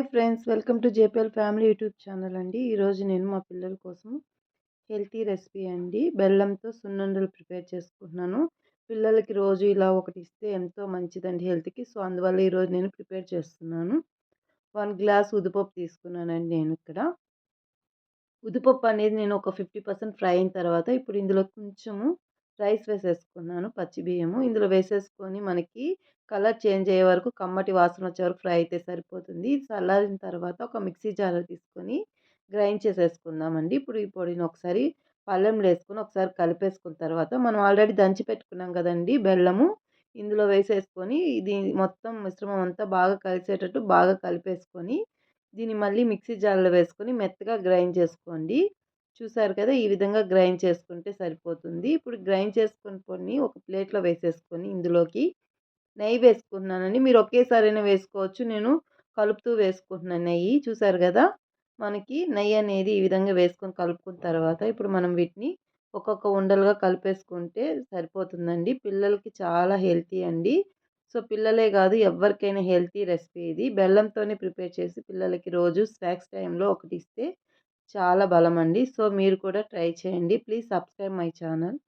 Hey friends. Welcome to JPL family YouTube channel అండి. ఈరోజు నేను మా పిల్లల కోసం హెల్తీ రెసిపీ అండి. బెల్లంతో సున్నుండలు ప్రిపేర్ చేసుకుంటున్నాను. పిల్లలకి రోజు ఇలా ఒకటి ఇస్తే ఎంతో మంచిదండి హెల్త్కి. సో అందువల్ల ఈరోజు నేను ప్రిపేర్ చేస్తున్నాను. వన్ గ్లాస్ ఉదిపప్పు తీసుకున్నానండి నేను ఇక్కడ. ఉదిపప్పు అనేది నేను ఒక ఫిఫ్టీ పర్సెంట్ ఫ్రై అయిన తర్వాత ఇప్పుడు ఇందులో కొంచెము రైస్ వేసేసుకున్నాను పచ్చి బియ్యము. ఇందులో వేసేసుకొని మనకి కలర్ చేంజ్ అయ్యే వరకు కమ్మటి వాసన వచ్చే వరకు ఫ్రై అయితే సరిపోతుంది. చల్లారిన తర్వాత ఒక మిక్సీ జార్ తీసుకొని గ్రైండ్ చేసేసుకుందామండి. ఇప్పుడు ఈ పొడిని ఒకసారి పళ్ళెంలో వేసుకొని ఒకసారి కలిపేసుకున్న తర్వాత మనం ఆల్రెడీ దంచి పెట్టుకున్నాం కదండి బెల్లము. ఇందులో వేసేసుకొని ఇది మొత్తం మిశ్రమం అంతా బాగా కలిసేటట్టు బాగా కలిపేసుకొని దీన్ని మళ్ళీ మిక్సీ జార్లో వేసుకొని మెత్తగా గ్రైండ్ చేసుకోండి. చూసారు కదా! ఈ విధంగా గ్రైండ్ చేసుకుంటే సరిపోతుంది. ఇప్పుడు గ్రైండ్ చేసుకుని కొన్ని ఒక ప్లేట్లో వేసేసుకొని ఇందులోకి నెయ్యి వేసుకుంటున్నానండి. మీరు ఒకేసారైనా వేసుకోవచ్చు. నేను కలుపుతూ వేసుకుంటున్నాను నెయ్యి. చూసారు కదా! మనకి నెయ్యి అనేది ఈ విధంగా వేసుకొని కలుపుకున్న తర్వాత ఇప్పుడు మనం వీటిని ఒక్కొక్క ఉండలుగా కలిపేసుకుంటే సరిపోతుందండి. పిల్లలకి చాలా హెల్తీ అండి. సో పిల్లలే కాదు ఎవరికైనా హెల్తీ రెసిపీ ఇది. బెల్లంతోనే ప్రిపేర్ చేసి పిల్లలకి రోజు స్నాక్స్ టైంలో ఒకటి ఇస్తే చాలా బలం అండి సో మీరు కూడా ట్రై చేయండి. Please subscribe my channel.